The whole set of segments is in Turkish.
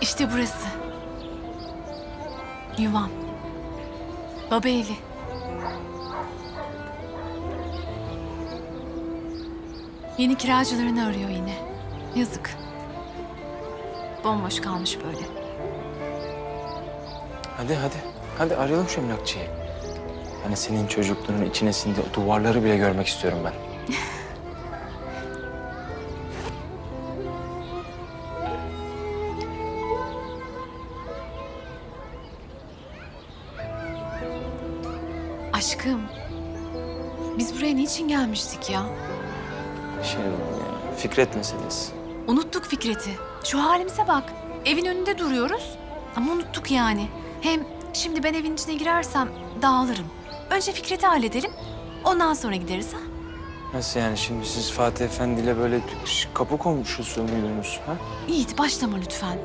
İşte burası. Yuvam. Baba evi. Yeni kiracılarını arıyor yine. Yazık. Bomboş kalmış böyle. Hadi hadi. Hadi arayalım şu emlakçıyı. Hani senin çocukluğunun içine sindi o duvarları bile görmek istiyorum ben. Aşkım. Biz buraya niçin gelmiştik ya? Şey ya, Fikret meselesi. Unuttuk Fikret'i. Şu halimize bak. Evin önünde duruyoruz ama unuttuk yani. Hem şimdi ben evin içine girersem dağılırım. Önce Fikret'i halledelim. Ondan sonra gideriz ha. Nasıl yani şimdi siz Fatih Efendi ile böyle kapı komşusu muydunuz ha? Yiğit başlama lütfen.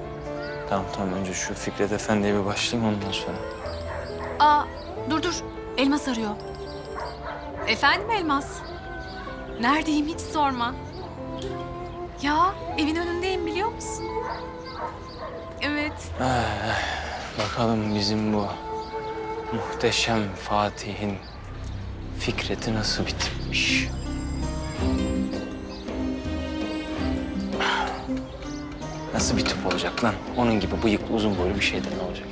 Tamam tamam önce şu Fikret Efendi'ye bir başlayayım ondan sonra. Aa dur dur. Elmas arıyor. Efendim Elmas? Neredeyim hiç sorma. Ya evin önündeyim biliyor musun? Evet. Ah, bakalım bizim bu muhteşem Fatih'in Fikret'i nasıl bitmiş? Nasıl bir tip olacak lan? Onun gibi bıyıklı uzun boylu bir şeyden olacak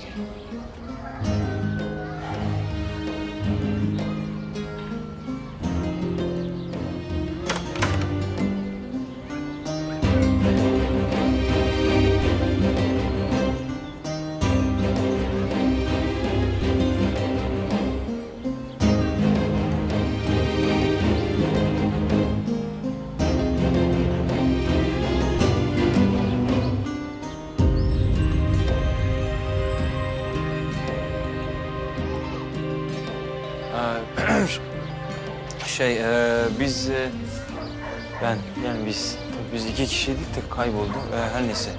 Aa, şey, e, biz... e, ben, yani biz... Biz iki kişiydik de kayboldu. E, her neyse.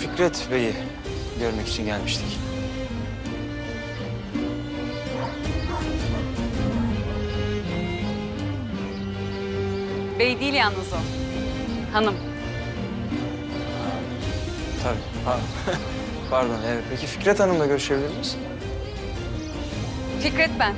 Fikret Bey'i görmek için gelmiştik. Bey değil yalnız o. Hanım. Tabii. Ha, Pardon, evet. Peki Fikret Hanım'la görüşebilir miyiz? Fikret ben.